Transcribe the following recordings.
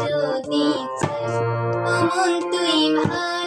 যদি অমন তুই ভালোই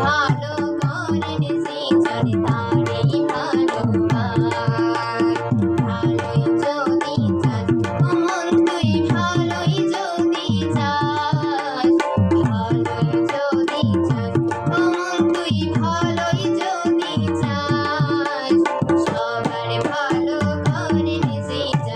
వాళ్ళు కోరిని శ్రీ చరితాలు.